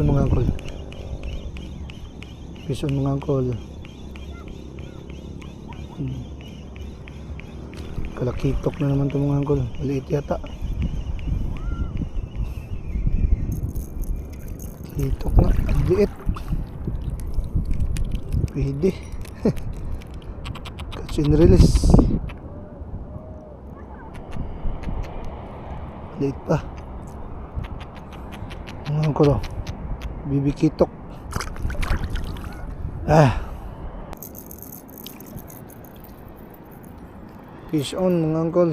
Fish on mga angkol. On mga angkol. Kalakitok na naman ito mga angkol. Maliit yata. Kitok na. Liit. Pwede. Catch and release. Liit pa. Mga angkol oh. Bibi kitok. Ah. Fish on mga angkol.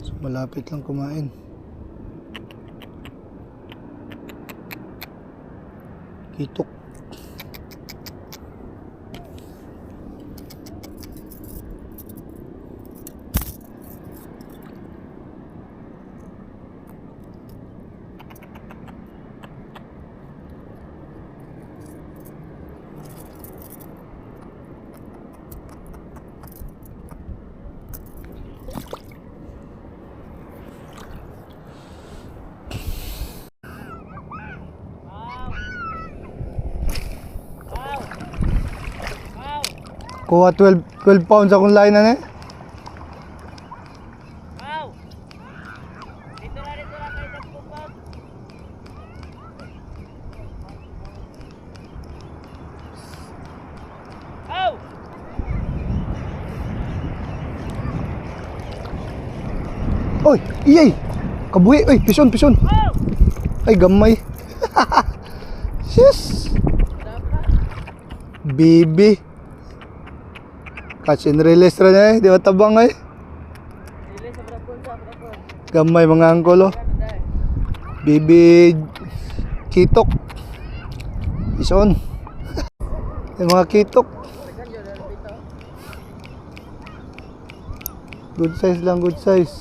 So, malapit lang kumain. Kitok. Kuha 12, 12 pounds akong line na eh. Wow! Dito na, dito na kayo. Wow! Oy, iyay! Kabuhi! Oy, pison, pison! Wow! Ay, gamay! Yes! Bibi! Catch and release rin eh. Di ba tabang eh? Gamay mga angkolo. Bibi kitok. Ison. Yung mga kitok. Good size lang, good size.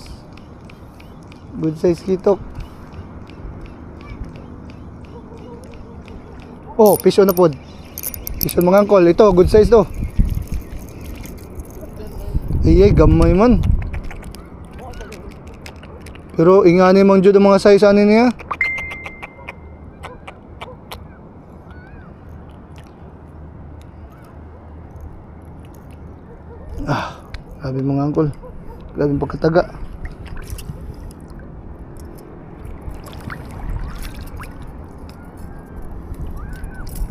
Good size kitok. Oh, piso na pod. Piso mga angkol. Ito, good size to. Ay, gamay man. Pero ingani mang jud ang mga size ani niya. Ah, grabe mga angkol. Grabe pagkataga.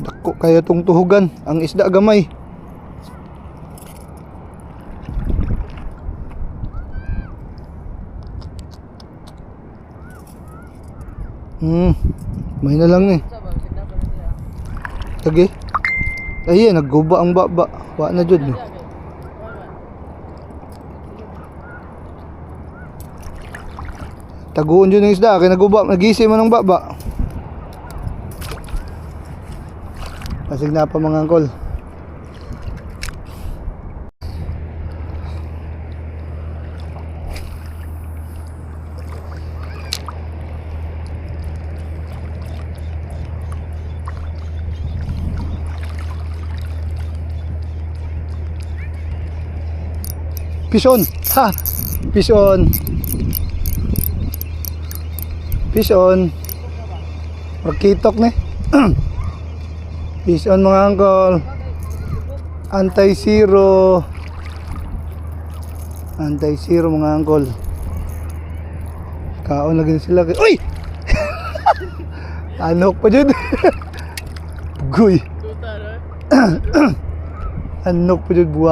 Dako kaya tong tuhugan, ang isda gamay. Hmm, may na lang eh. Lagi. Ay, nagguba ang baba. Wa na jud ni. Taguon jud ng isda kay naguba, nagisi man ang baba. Pasig na pa mga angkol. Pison. Ha. Pison. Pison. Rakitok ni. Pison mga angkol. Anti-zero. Anti-zero mga angkol. Kaon lagi sila. Uy! Anok pa dyan. Guy. Anok pa dyan buwa.